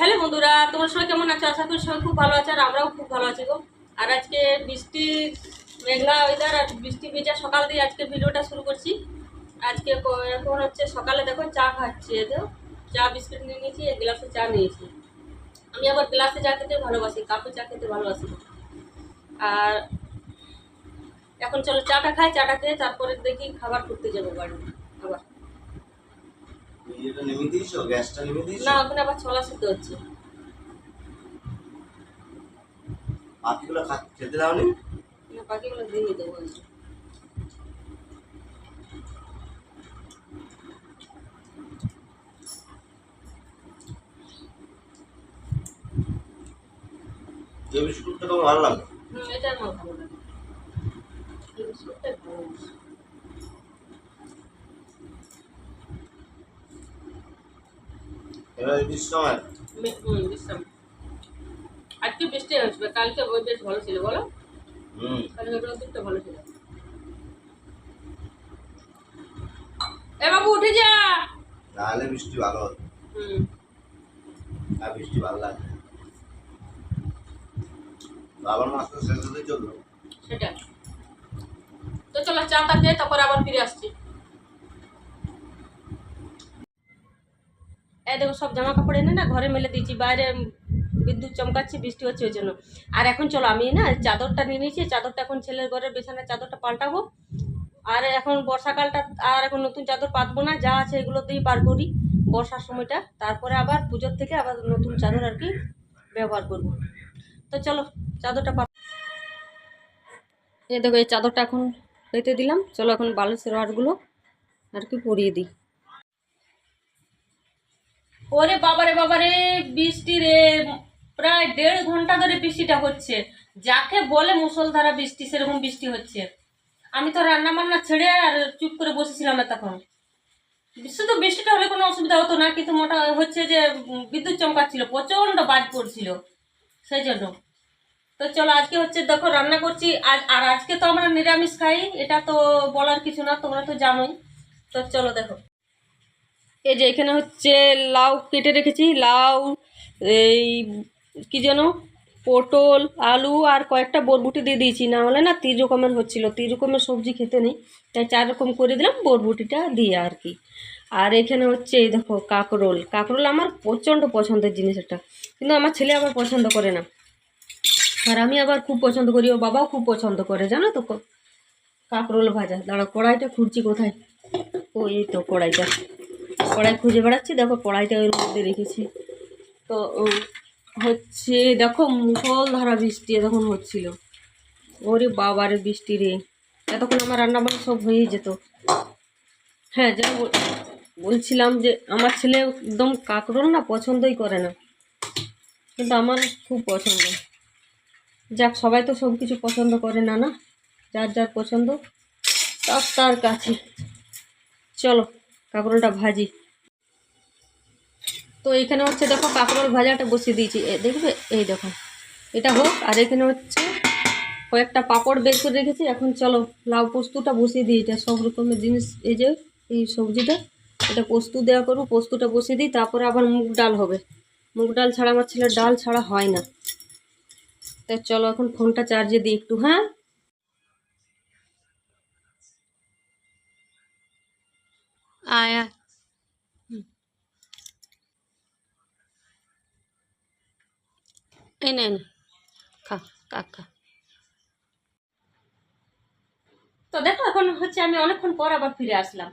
Hello বন্ধুরা, তোমার সবাই কেমন আছো? আশা করি সবাই খুব ভালো আছে আর আমরাও খুব ভালো আছি গো। আর আজকে বৃষ্টি, মেঘলা ওয়েদার আর বৃষ্টি ভেজা সকাল দিয়ে আজকে ভিডিওটা শুরু করছি। আজকে এখন হচ্ছে সকালে দেখো চা খাচ্ছি, এই দেখো চা বিস্কুট নিয়ে নিয়েছি, এক গ্লাসে চা নিয়েছি। আমি আবার গ্লাসে চা খেতে ভালোবাসি, কাপে চা খেতে ভালোবাসি। আর এখন চলো চাটা খাই, চাটা খেয়ে তারপরে দেখি খাবার করতে যাব বাড়ি, আবার। এটা নেমে দিয়েছ? গ্যাসটা নেমে দিয়েছ? না ওখানে আবার ছলা সিদ্ধ হচ্ছে। পাখিগুলো খেতে দাওনি? না বাকিগুলো দিয়ে দেবো এই বিস্কুটটা তোমার ভালো লাগে? হুম এটা আমার ভালো লাগে। এই বিস্কুটটাই ভালো লাগে। এবার এই হুম বিশ্রাম আজকে বৃষ্টি কালকে ওই বেশ ভালো ছিল বলো। হুম। কালকে রোদটা ভালো ছিল। এ বাবু উঠে যা। নাহলে বৃষ্টি ভালো হতো হুম। আর বৃষ্টি ভালো লাগে বাবার মাস তো শেষ হতে চলল। সেটা তো চলো চাটা খেয়ে তারপর আবার ফিরে আসছি। এই দেখো, সব জামা কাপড় এনে না ঘরে মেলে দিয়েছি, বাইরে বিদ্যুৎ চমকাচ্ছে, বৃষ্টি হচ্ছে ওই জন্য। আর এখন চলো, আমি না চাদরটা নিয়ে নিয়েছি, চাদরটা এখন ছেলের ঘরের বিছানার চাদরটা পাল্টাবো। আর এখন বর্ষাকালটা, আর এখন নতুন চাদর পাতবো না, যা আছে এগুলো দিয়েই পার করি বর্ষার সময়টা। তারপরে আবার পুজোর থেকে আবার নতুন চাদর আর কি ব্যবহার করব। তো চলো, চাদরটা পাত দেখো, এই চাদরটা এখন পেতে দিলাম। চলো এখন বালিশের রডগুলো আর কি পরিয়ে দিই। ওরে বাবারে বাবারে, বৃষ্টি রে। প্রায় দেড় ঘণ্টা ধরে বৃষ্টিটা হচ্ছে। যাকে বলে মুসলধারা বৃষ্টি, সেরকম বৃষ্টি হচ্ছে। আমি তো রান্না বান্না ছেড়ে আর চুপ করে বসেছিলাম তখন শুধু বৃষ্টিটা হলে কোনো অসুবিধা হতো না, কিন্তু মোটা হচ্ছে যে বিদ্যুৎ চমকাচ্ছিল, প্রচণ্ড বাজ পড়ছিল। সেই জন্য। তো চলো, আজকে হচ্ছে দেখো, রান্না করছি। আজ, আর আজকে তো আমরা নিরামিষ খাই, এটা তো বলার কিছু না, তোমরা তো জানোই। তো চলো দেখো। এই যে এখানে হচ্ছে লাউ কেটে রেখেছি, লাউ, এই কি যেন, পটল, আলু আর কয়েকটা বরবুটি দিয়ে দিয়েছি। না হলে না তিন রকমের হচ্ছিল তিন রকমের সবজি খেতে নেই, তাই চার রকম করে দিলাম বরবুটিটা দিয়ে আর কি। আর এখানে হচ্ছে এই দেখো কাকরোল কাকরোল আমার প্রচণ্ড পছন্দের জিনিস একটা, কিন্তু আমার ছেলে আবার পছন্দ করে না। আর আমি আবার খুব পছন্দ করি ও বাবাও খুব পছন্দ করে, জানো তো কাঁকরোল ভাজা। দাঁড়া কড়াইটা খুঁজছি কোথায়? ও এই তো কড়াইটা। কড়াই খুঁজে বেড়াচ্ছি। দেখো কড়াইটা ওর মধ্যে রেখেছি। তো হচ্ছে, দেখো মুসলধারা বৃষ্টি তখন হচ্ছিল। ওরে বাবারে বৃষ্টি রে। এতক্ষণ আমার রান্না বান্না সব হয়েই যেত। হ্যাঁ যেন বলছিলাম যে, আমার ছেলে একদম কাঁকরোল না পছন্দই করে না। কিন্তু আমার খুব পছন্দ। যাক, সবাই তো সব কিছু পছন্দ করে না না? যার যার পছন্দ, তার তার কাছে। চলো। কাঁকরোলটা ভাজি। তো এখানে হচ্ছে দেখো কাঁকরোল ভাজাটা বসিয়ে দিয়েছি। দেখবে? এই দেখো। এটা হোক, আর এখানে হচ্ছে কয়েকটা পাপড় বের করে রেখেছি। এখন চলো, লাউ পোস্তটা বসিয়ে দিই। এটা সব রকমের জিনিস, এই যে, এই সবজিটা, এটা পোস্ত দেওয়া করব, পোস্তটা বসিয়ে দিই। তারপরে আবার মুগ ডাল হবে। মুগ ডাল ছাড়া আমার ছেলের ডাল ছাড়া হয় না। তা চলো, এখন ফোনটা চার্জে দিই একটু হ্যাঁ? আয়। এই নে নে। খা খা খা। তো দেখো, এখন হচ্ছে আমি অনেকক্ষণ পর আবার ফিরে আসলাম।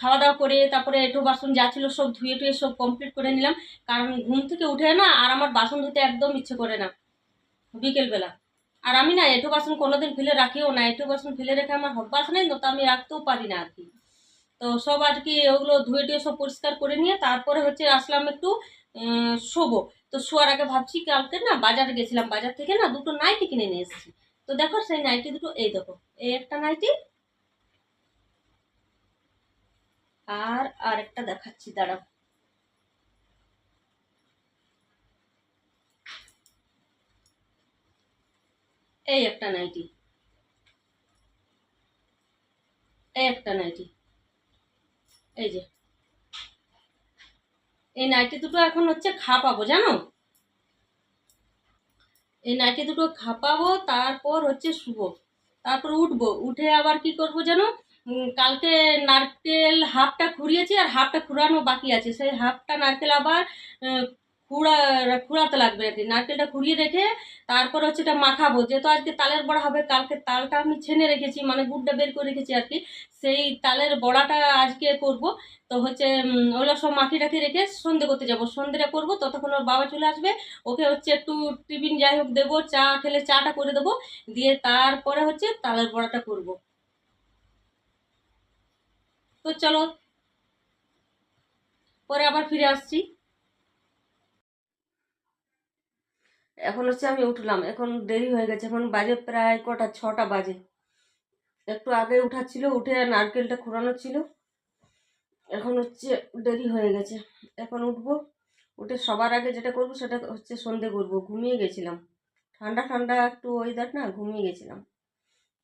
খাওয়া দাওয়া করে, তারপরে একটু বাসন যা ছিল সব ধুয়ে টুয়ে সব কমপ্লিট করে নিলাম। কারণ ঘুম থেকে উঠে না, আর আমার বাসন ধুতে একদম ইচ্ছে করে না, বিকেলবেলা। আর আমি না এঁটো বাসন কোনোদিন ফেলে রাখিও না এঁটো বাসন ফেলে রেখে আমার অভ্যাস নেই তো আমি রাখতেও পারি না আর কি। তো সব আর কি ওগুলো ধুয়ে টুয়ে সব পরিষ্কার করে নিয়ে তারপরে হচ্ছে আসলাম একটু শোবো। তো শোয়ার আগে ভাবছি কালকে না বাজারে গেছিলাম। বাজার থেকে না দুটো নাইটি কিনে নিয়ে এসেছি। তো দেখো সেই নাইটি দুটো, এই দেখো, এই একটা নাইটি আর আর একটা দেখাচ্ছি, দাঁড়াও। এই একটা নাইটি, এই একটা নাইটি। এই যে। এই নাইটি দুটো এখন হচ্ছে খাপাবো, জানো? এই নাইটি দুটো খাপাবো, তারপর হচ্ছে শুভ তারপর উঠবো। উঠে আবার কি করব যেন কালকে নারকেল হাফটা খুঁড়িয়েছি আর হাফটা খুঁড়ানো বাকি আছে। সেই হাফটা নারকেল আবার খুঁড়া, খুঁড়াতে লাগবে আর কি। নারকেলটা খুঁড়িয়ে রেখে তারপর হচ্ছে এটা মাখাবো। যেহেতু আজকে তালের বড়া হবে, কালকে তালটা আমি ছেনে রেখেছি মানে গুড়টা বের করে রেখেছি আর কি। সেই তালের বড়াটা আজকে করব। তো হচ্ছে ওগুলো সব মাখি টাখি রেখে সন্ধে করতে যাব। সন্ধেটা করব, ততক্ষণ ওর বাবা চলে আসবে। ওকে হচ্ছে একটু টিফিন যাই হোক দেবো, চা খেলে চাটা করে দেবো। দিয়ে তারপরে হচ্ছে তালের বড়াটা করব। তো চলো, পরে আবার ফিরে আসছি। এখন হচ্ছে আমি উঠলাম, এখন দেরি হয়ে গেছে, এখন বাজে প্রায় কটা, ছটা বাজে। একটু আগে উঠাচ্ছিল, উঠে নারকেলটা খোঁড়ানো ছিল, এখন হচ্ছে দেরি হয়ে গেছে। এখন উঠবো, উঠে সবার আগে যেটা করব সেটা হচ্ছে সন্ধে করব, ঘুমিয়ে গেছিলাম। ঠান্ডা ঠান্ডা একটু ওয়েদার না, ঘুমিয়ে গেছিলাম।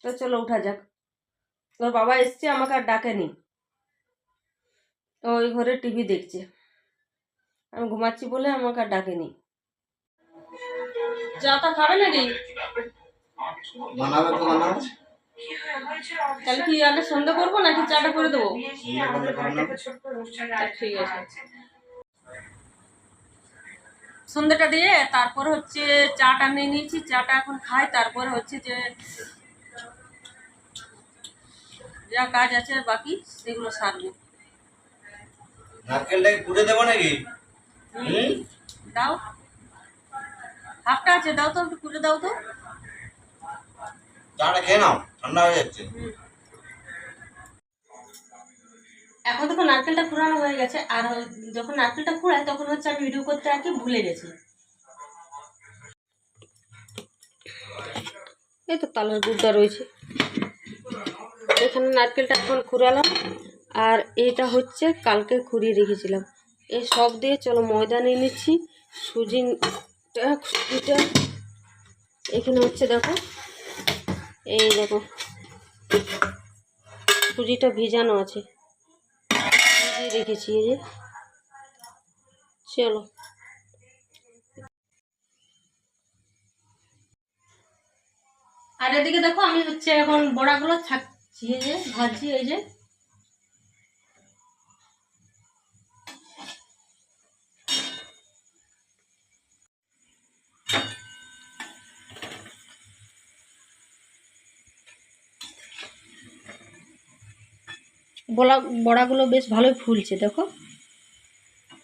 তো চলো উঠা যাক। তোর বাবা এসছে, আমাকে আর ডাকেনি। ওই ঘরে টিভি দেখছে। আমি ঘুমাচ্ছি বলে আমাকে আর ডাকেনি। চা টা খাবে নাকি? বানাবে তো বানাবে। তাহলে কি আগে সন্ধ্যা করব নাকি চাটা করে দেবো? তা ঠিক আছে। সন্ধ্যাটা দিয়ে তারপর হচ্ছে চাটা নিয়ে নিয়েছি চাটা এখন খাই তারপরে হচ্ছে যে যা কাজ আছে বাকি সেগুলো সারবো। নারকেলটাকে কুড়ে দেবো নাকি? দাও। হাফটা আছে দাও তো একটু করে দাও তো। চাটা খেয়ে নাও ঠান্ডা হয়ে যাচ্ছে। এখন তো নারকেলটা কুড়ানো হয়ে গেছে আর যখন নারকেলটা কুড়ায় তখন হচ্ছে আমি ভিডিও করতে আর কি ভুলে গেছি। এই তো তালের গুড়টা রয়েছে। এখানে নারকেলটা এখন কুড়ালাম আর এটা হচ্ছে কালকে খুঁড়িয়ে রেখেছিলাম। এই সব দিয়ে চলো ময়দা নিয়ে নিচ্ছি সুজিটা সুজিটা এখানে হচ্ছে দেখো, এই দেখো সুজিটা ভিজানো আছে। রেখেছি এই যে। চলো। আর এদিকে দেখো আমি হচ্ছে এখন বড়াগুলো থাকছি এই যে, ভাজছি, এই যে। বড়া বড়াগুলো বেশ ভালোই ফুলছে দেখো।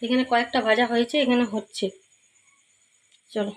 এখানে কয়েকটা ভাজা হয়েছে এখানে হচ্ছে। চলো।